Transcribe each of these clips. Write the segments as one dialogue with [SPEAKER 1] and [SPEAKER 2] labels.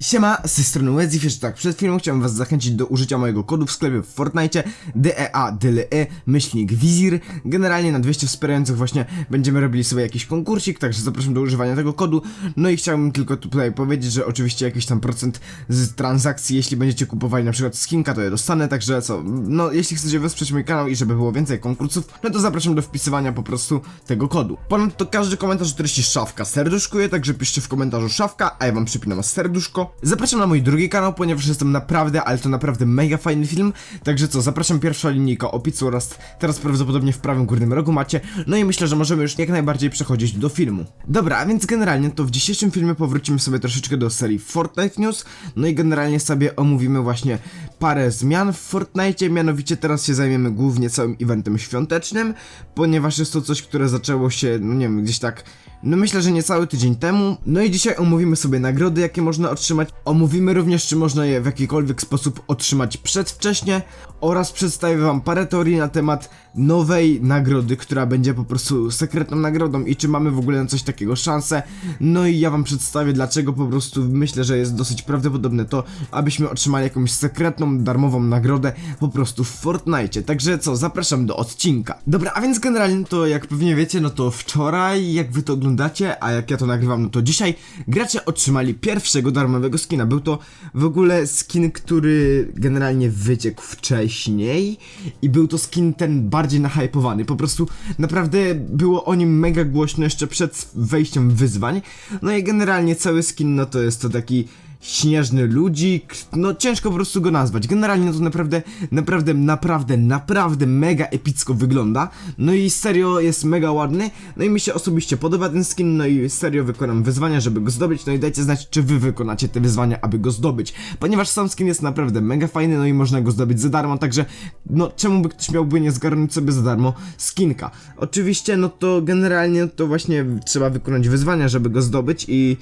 [SPEAKER 1] Siema, z tej strony Wezif, jeszcze tak, przed filmem chciałem was zachęcić do użycia mojego kodu w sklepie w Fortnite DEA DLE myślnik Wizir. Generalnie na 200 wspierających właśnie będziemy robili sobie jakiś konkursik, także zapraszam do używania tego kodu. No i chciałbym tylko tutaj powiedzieć, że oczywiście jakiś tam procent z transakcji, jeśli będziecie kupowali na przykład skinka, to je dostanę, także co, no jeśli chcecie wesprzeć mój kanał i żeby było więcej konkursów, no to zapraszam do wpisywania po prostu tego kodu. Ponadto każdy komentarz treści szafka serduszkuje, także piszcie w komentarzu szafka, a ja wam przypinam serduszko. Zapraszam na mój drugi kanał, ponieważ jestem naprawdę, ale to naprawdę mega fajny film. Także co, zapraszam pierwsza linijka opisu oraz teraz prawdopodobnie w prawym górnym rogu macie. No i myślę, że możemy już jak najbardziej przechodzić do filmu. Dobra, a więc generalnie to w dzisiejszym filmie powrócimy sobie troszeczkę do serii Fortnite News. No i generalnie sobie omówimy właśnie parę zmian w Fortnite, mianowicie teraz się zajmiemy głównie całym eventem świątecznym, ponieważ jest to coś, które zaczęło się, no nie wiem, gdzieś tak no myślę, że niecały tydzień temu. No i dzisiaj omówimy sobie nagrody, jakie można otrzymać. Omówimy również, czy można je w jakikolwiek sposób otrzymać przedwcześnie. Oraz przedstawię wam parę teorii na temat nowej nagrody, która będzie po prostu sekretną nagrodą i czy mamy w ogóle na coś takiego szansę. No i ja wam przedstawię, dlaczego po prostu myślę, że jest dosyć prawdopodobne to, abyśmy otrzymali jakąś sekretną, darmową nagrodę po prostu w Fortnite. Także co, zapraszam do odcinka. Dobra, a więc generalnie to jak pewnie wiecie, no to wczoraj, jak wy to oglądacie, a jak ja to nagrywam, no to dzisiaj gracze otrzymali pierwszego darmowego skina. Był to w ogóle skin, który generalnie wyciekł wcześniej i był to skin ten bardziej nahypowany. Po prostu naprawdę było o nim mega głośno jeszcze przed wejściem wyzwań. No i generalnie cały skin, no to jest to taki śnieżny ludzik, no ciężko po prostu go nazwać. Generalnie no to naprawdę, naprawdę, naprawdę, naprawdę mega epicko wygląda. No i serio jest mega ładny. No i mi się osobiście podoba ten skin, no i serio wykonam wyzwania, żeby go zdobyć. No i dajcie znać, czy wy wykonacie te wyzwania, aby go zdobyć. Ponieważ sam skin jest naprawdę mega fajny, no i można go zdobyć za darmo, także no czemu by ktoś miałby nie zgarnąć sobie za darmo skinka. Oczywiście, no to generalnie to właśnie trzeba wykonać wyzwania, żeby go zdobyć i...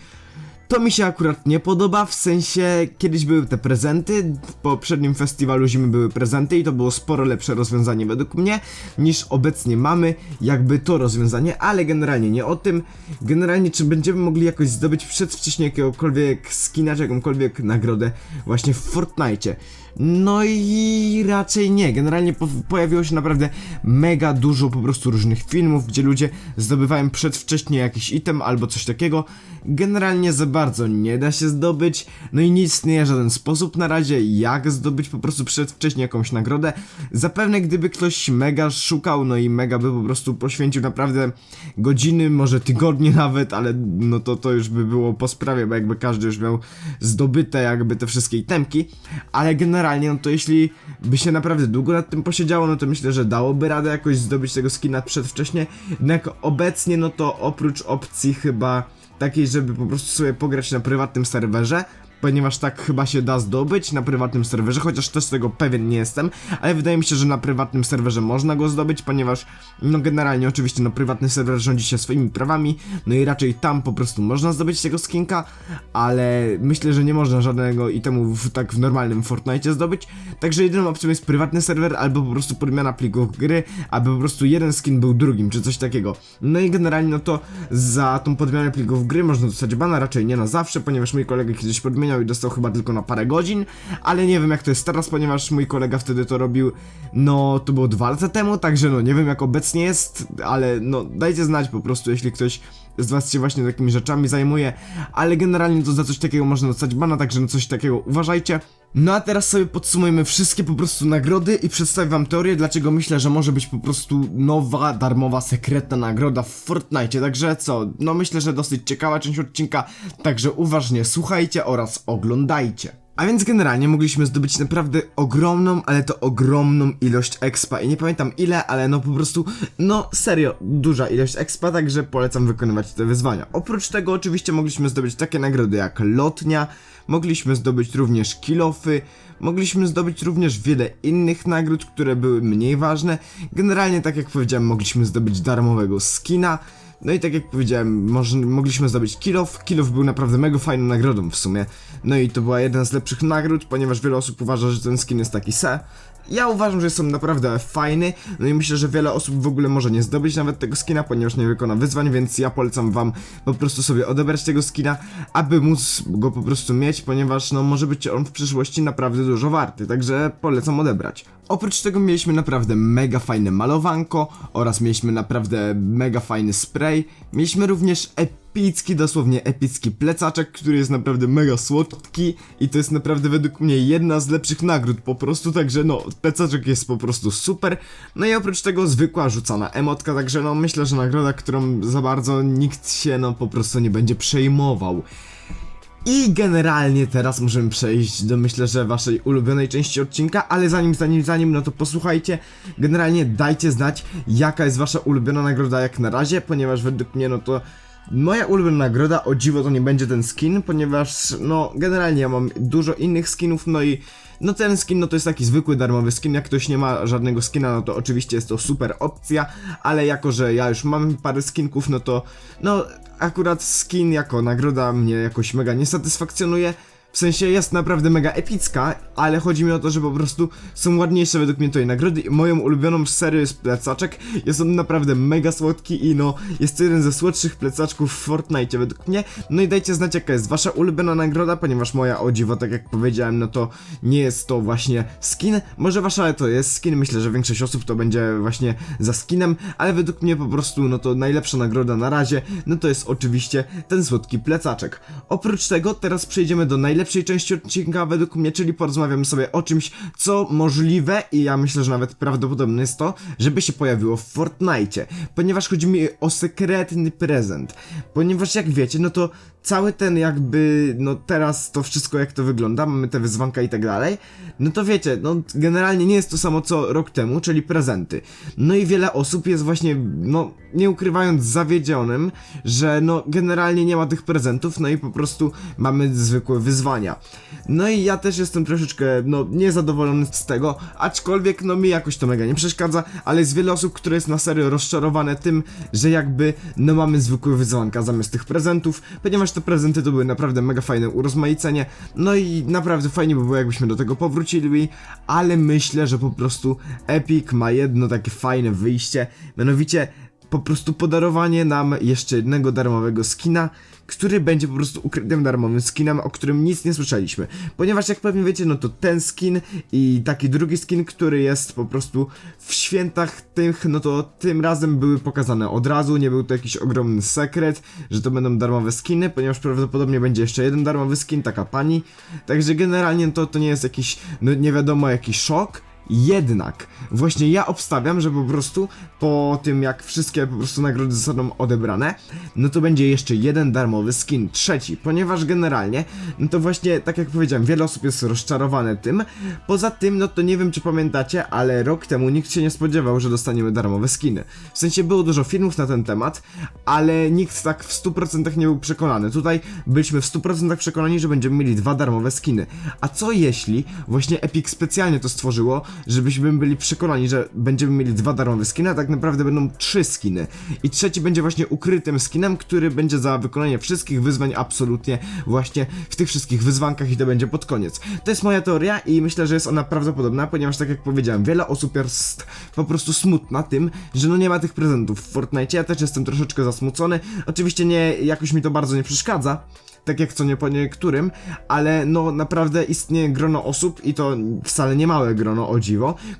[SPEAKER 1] To mi się akurat nie podoba, w sensie kiedyś były te prezenty, w poprzednim festiwalu zimy były prezenty i to było sporo lepsze rozwiązanie według mnie niż obecnie mamy jakby to rozwiązanie, ale generalnie nie o tym. Generalnie czy będziemy mogli jakoś zdobyć przedwcześnie jakiegokolwiek skina czy jakąkolwiek nagrodę właśnie w Fortnite. No i raczej nie. Generalnie po pojawiło się naprawdę mega dużo po prostu różnych filmów, gdzie ludzie zdobywają przedwcześnie jakiś item albo coś takiego. Generalnie za bardzo nie da się zdobyć, no i nie istnieje żaden sposób na razie, jak zdobyć po prostu przedwcześnie jakąś nagrodę. Zapewne gdyby ktoś mega szukał, no i mega by po prostu poświęcił naprawdę godziny, może tygodnie nawet, ale no to to już by było po sprawie, bo jakby każdy już miał zdobyte jakby te wszystkie itemki, ale generalnie no to jeśli by się naprawdę długo nad tym posiedziało, no to myślę, że dałoby radę jakoś zdobyć tego skina przedwcześnie, jednak obecnie no to oprócz opcji chyba takiej, żeby po prostu sobie pograć na prywatnym serwerze, ponieważ tak chyba się da zdobyć na prywatnym serwerze, chociaż też tego pewien nie jestem, ale wydaje mi się, że na prywatnym serwerze można go zdobyć, ponieważ no generalnie oczywiście no prywatny serwer rządzi się swoimi prawami, no i raczej tam po prostu można zdobyć tego skinka, ale myślę, że nie można żadnego itemu w, tak w normalnym Fortnite zdobyć, także jedyną opcją jest prywatny serwer albo po prostu podmiana plików gry, aby po prostu jeden skin był drugim, czy coś takiego. No i generalnie no to za tą podmianę plików gry można dostać bana, raczej nie na zawsze, ponieważ mój kolega kiedyś i dostał chyba tylko na parę godzin, ale nie wiem jak to jest teraz, ponieważ mój kolega wtedy to robił, no to było dwa lata temu, także no nie wiem jak obecnie jest, ale no dajcie znać po prostu, jeśli ktoś z was się właśnie takimi rzeczami zajmuje, ale generalnie to za coś takiego można dostać bana, także na coś takiego uważajcie. No a teraz sobie podsumujemy wszystkie po prostu nagrody i przedstawię wam teorię, dlaczego myślę, że może być po prostu nowa, darmowa, sekretna nagroda w Fortnite. Także co, no myślę, że dosyć ciekawa część odcinka, także uważnie słuchajcie oraz oglądajcie. A więc generalnie mogliśmy zdobyć naprawdę ogromną, ale to ogromną ilość expa i nie pamiętam ile, ale no po prostu, no serio, duża ilość expa, także polecam wykonywać te wyzwania. Oprócz tego oczywiście mogliśmy zdobyć takie nagrody jak lotnia, mogliśmy zdobyć również kilofy, mogliśmy zdobyć również wiele innych nagród, które były mniej ważne. Generalnie tak jak powiedziałem, mogliśmy zdobyć darmowego skina, no i tak jak powiedziałem, mogliśmy zdobyć Kilof. Kilof był naprawdę mega fajną nagrodą w sumie. No i to była jedna z lepszych nagród, ponieważ wiele osób uważa, że ten skin jest taki se. Ja uważam, że jest on naprawdę fajny, no i myślę, że wiele osób w ogóle może nie zdobyć nawet tego skina, ponieważ nie wykona wyzwań, więc ja polecam wam po prostu sobie odebrać tego skina, aby móc go po prostu mieć, ponieważ no może być on w przyszłości naprawdę dużo warty, także polecam odebrać. Oprócz tego mieliśmy naprawdę mega fajne malowanko oraz mieliśmy naprawdę mega fajny spray. Mieliśmy również epicki, dosłownie epicki plecaczek, który jest naprawdę mega słodki i to jest naprawdę według mnie jedna z lepszych nagród po prostu, także no plecaczek jest po prostu super. No i oprócz tego zwykła rzucana emotka, także no myślę, że nagroda, którą za bardzo nikt się no po prostu nie będzie przejmował. I generalnie teraz możemy przejść do myślę, że waszej ulubionej części odcinka, ale zanim, zanim, zanim, no to posłuchajcie, generalnie dajcie znać jaka jest wasza ulubiona nagroda jak na razie, ponieważ według mnie no to moja ulubiona nagroda, o dziwo to nie będzie ten skin, ponieważ no generalnie ja mam dużo innych skinów, no i no ten skin no to jest taki zwykły darmowy skin, jak ktoś nie ma żadnego skina, no to oczywiście jest to super opcja, ale jako, że ja już mam parę skinków, no to no akurat skin jako nagroda mnie jakoś mega nie satysfakcjonuje. W sensie jest naprawdę mega epicka, ale chodzi mi o to, że po prostu są ładniejsze według mnie tutaj nagrody. Moją ulubioną serią jest plecaczek. Jest on naprawdę mega słodki i no jest to jeden ze słodszych plecaczków w Fortnite według mnie. No i dajcie znać jaka jest wasza ulubiona nagroda, ponieważ moja o dziwo, tak jak powiedziałem, no to nie jest to właśnie skin. Może wasza to jest skin, myślę, że większość osób to będzie właśnie za skinem, ale według mnie po prostu no to najlepsza nagroda na razie, no to jest oczywiście ten słodki plecaczek. Oprócz tego teraz przejdziemy do najlepszej części odcinka według mnie, czyli porozmawiamy sobie o czymś, co możliwe i ja myślę, że nawet prawdopodobne jest to, żeby się pojawiło w Fortnite, ponieważ chodzi mi o sekretny prezent. Ponieważ jak wiecie, no to cały ten jakby, no teraz to wszystko jak to wygląda, mamy te wyzwanka i tak dalej, no to wiecie, no generalnie nie jest to samo co rok temu, czyli prezenty. No i wiele osób jest właśnie, no nie ukrywając zawiedzionym, że no generalnie nie ma tych prezentów, no i po prostu mamy zwykłe wyzwania. No i ja też jestem troszeczkę, no niezadowolony z tego, aczkolwiek no mi jakoś to mega nie przeszkadza, ale jest wiele osób, które jest na serio rozczarowane tym, że jakby no mamy zwykłe wyzwanka zamiast tych prezentów, ponieważ te prezenty to były naprawdę mega fajne urozmaicenie, no i naprawdę fajnie by było jakbyśmy do tego powrócili, ale myślę, że po prostu Epic ma jedno takie fajne wyjście, mianowicie po prostu podarowanie nam jeszcze jednego darmowego skina, który będzie po prostu ukrytym darmowym skinem, o którym nic nie słyszeliśmy. Ponieważ jak pewnie wiecie, no to ten skin i taki drugi skin, który jest po prostu w świętach tych, no to tym razem były pokazane od razu, nie był to jakiś ogromny sekret, że to będą darmowe skiny, ponieważ prawdopodobnie będzie jeszcze jeden darmowy skin, taka pani. Także generalnie to, to nie jest jakiś, no nie wiadomo, jakiś szok, jednak właśnie ja obstawiam, że po prostu po tym jak wszystkie po prostu nagrody zostaną odebrane, no to będzie jeszcze jeden darmowy skin, trzeci, ponieważ generalnie, no to właśnie tak jak powiedziałem, wiele osób jest rozczarowane tym. Poza tym, no to nie wiem czy pamiętacie, ale rok temu nikt się nie spodziewał, że dostaniemy darmowe skiny. W sensie było dużo filmów na ten temat, ale nikt tak w 100% nie był przekonany. Tutaj byliśmy w 100% przekonani, że będziemy mieli dwa darmowe skiny. A co jeśli właśnie Epic specjalnie to stworzyło, żebyśmy byli przekonani, że będziemy mieli dwa darmowe skiny, a tak naprawdę będą trzy skiny. I trzeci będzie właśnie ukrytym skinem, który będzie za wykonanie wszystkich wyzwań absolutnie właśnie w tych wszystkich wyzwankach i to będzie pod koniec. To jest moja teoria i myślę, że jest ona prawdopodobna, ponieważ tak jak powiedziałem, wiele osób jest po prostu smutna tym, że no nie ma tych prezentów w Fortnite. Ja też jestem troszeczkę zasmucony. Oczywiście nie, jakoś mi to bardzo nie przeszkadza tak jak co nie po niektórym, ale no naprawdę istnieje grono osób i to wcale nie małe grono o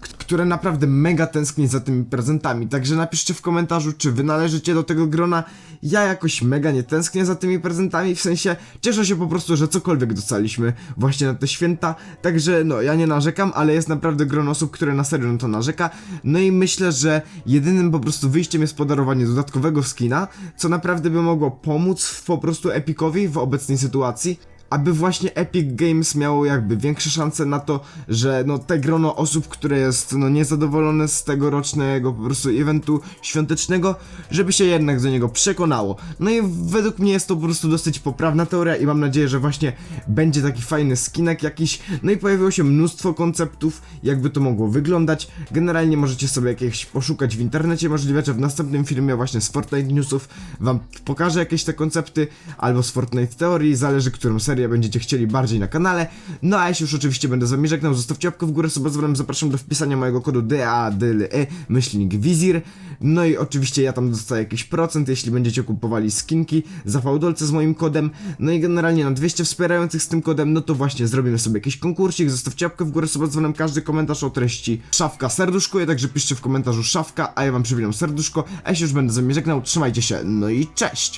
[SPEAKER 1] które naprawdę mega tęskni za tymi prezentami. Także napiszcie w komentarzu, czy wy należycie do tego grona. Ja jakoś mega nie tęsknię za tymi prezentami, w sensie cieszę się po prostu, że cokolwiek dostaliśmy właśnie na te święta. Także no ja nie narzekam, ale jest naprawdę grono osób, które na serio na to narzeka. No i myślę, że jedynym po prostu wyjściem jest podarowanie dodatkowego skina, co naprawdę by mogło pomóc po prostu Epicowi w obecnej sytuacji. Aby właśnie Epic Games miało jakby większe szanse na to, że no te grono osób, które jest no niezadowolone z tegorocznego po prostu eventu świątecznego, żeby się jednak do niego przekonało. No i według mnie jest to po prostu dosyć poprawna teoria i mam nadzieję, że właśnie będzie taki fajny skinek jakiś. No i pojawiło się mnóstwo konceptów, jakby to mogło wyglądać. Generalnie możecie sobie jakieś poszukać w internecie, możliwe, że w następnym filmie właśnie z Fortnite Newsów wam pokażę jakieś te koncepty, albo z Fortnite Teorii, zależy którą serię seria będziecie chcieli bardziej na kanale. No a ja się już oczywiście będę z wami żegnał, zostawcie łapkę w górę, sobie zapraszam do wpisania mojego kodu DADLE, myślnik wizir. No i oczywiście ja tam dostaję jakiś procent, jeśli będziecie kupowali skinki za fałdolce z moim kodem. No i generalnie na 200 wspierających z tym kodem, no to właśnie zrobimy sobie jakiś konkursik, zostawcie łapkę w górę, sobie każdy komentarz o treści szafka serduszkuje, także piszcie w komentarzu szafka, a ja wam przywilam serduszko, a ja się już będę z wami żegnał, trzymajcie się, no i cześć!